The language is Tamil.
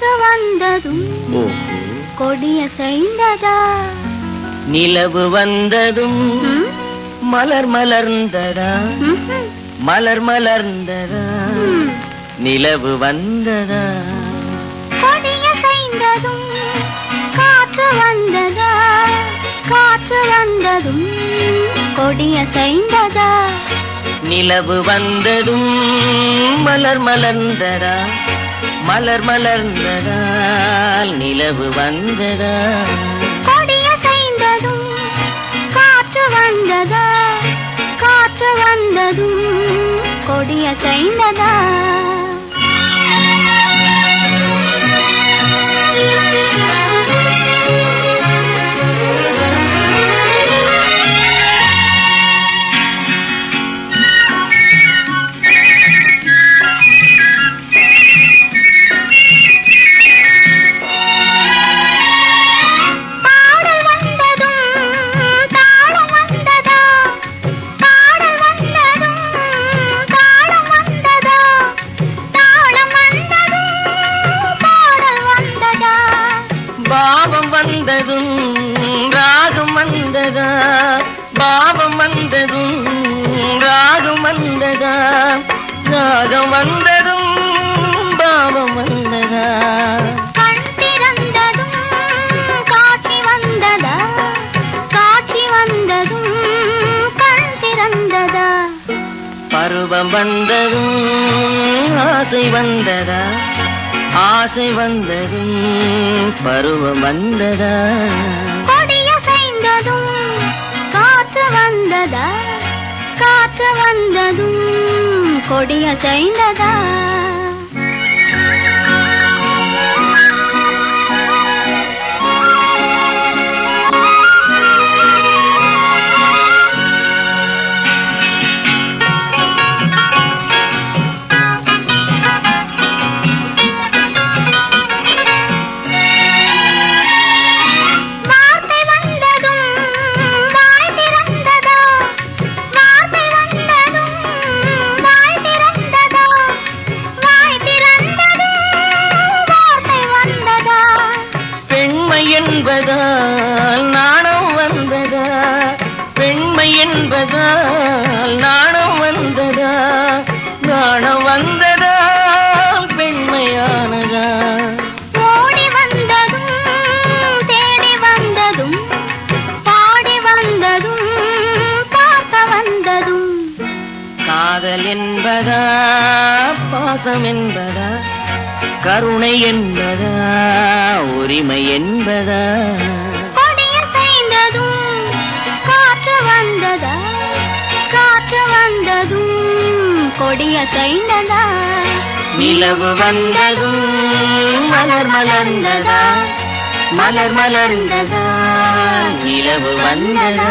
காற்று வந்ததும் ஓஹோ கொடிய செய்ததா நிலவு வந்ததும்? மலர் மலர்ந்ததா. மலர் மலர்ந்ததா. நிலவு வந்ததா? கொடிய செய்ததும் காற்று வந்ததா? காற்று வந்ததும் கொடிய செய்ததா நிலவு வந்ததும் மலர் மலர்ந்ததா? மலர் மலர்ந்ததால் நிலவு வந்ததா? கொடிய செய்ததும் காற்று வந்ததா? காற்று வந்ததும் கொடிய செய்ததா? பாவம் வந்ததும் ராகம் வந்ததா? பாவம் வந்ததும் ராகம் வந்ததா? ராகம் வந்ததும் பாவம் வந்ததா? பருவம் வந்ததும் ஆசை வந்ததா? ஆசை வந்ததும் பருவம் வந்ததா? கொடியசைந்ததும் காற்று வந்ததா? காற்று வந்ததும் கொடியசைந்ததா என்பதால் நாணம் வந்ததா? பெண்மை என்பதால் நாணம் வந்ததா? நாணம் வந்ததா? பெண்மையானதா? ஓடி வந்ததும் தேடி வந்ததும் பாடி வந்ததும் பார்க்க வந்ததும். காதல் என்பதா? பாசம் என்பதா? கருணை என்பதா? உரிமை என்பதா? கொடிய செய்ததும் காற்று வந்ததா? காற்று வந்ததும் கொடிய செய்ததா நிலவு வந்ததும் மலர் மலர்ந்ததா? மலர் மலர்ந்ததா? நிலவு வந்ததா?